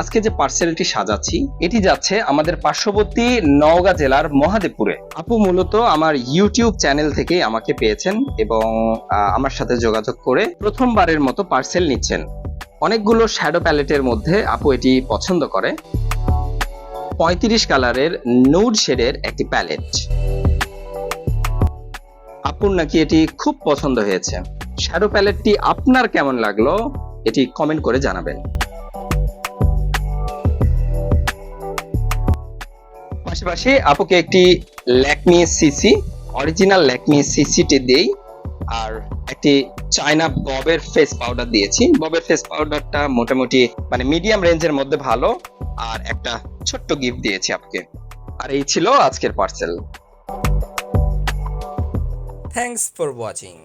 আজকে যে পার্সেলটি সাজাচ্ছি, এটি যাচ্ছে আমাদের পার্শ্ববর্তী জেলার মহাদেবপুরে। আপু মূলত আমার ইউটিউব চ্যানেল থেকে আমাকে পেয়েছেন এবং আমার সাথে যোগাযোগ করে প্রথমবারের মতো পার্সেল নিচ্ছেন। অনেকগুলো শ্যাডো প্যালেটের মধ্যে আপু এটি পছন্দ করে। পঁয়ত্রিশ কালারের নুড শেডের একটি প্যালেট আপুর নাকি এটি খুব পছন্দ হয়েছে। শ্যাডো প্যালেটটি আপনার কেমন লাগল? এটি কমেন্ট করে জানাবেন। পাশাপাশি আপুকে একটি ল্যাকমি সিসি অরিজিনাল ল্যাকমি সিসিটি দেই, আর একটি চায়না ববের ফেস পাউডার দিয়েছি। ববের ফেস পাউডারটা মোটামুটি মানে মিডিয়াম রেঞ্জের মধ্যে ভালো, আর একটা ছোট্ট গিফট দিয়েছি আপুকে। আর এই ছিল আজকের পার্সেল Thanks for watching.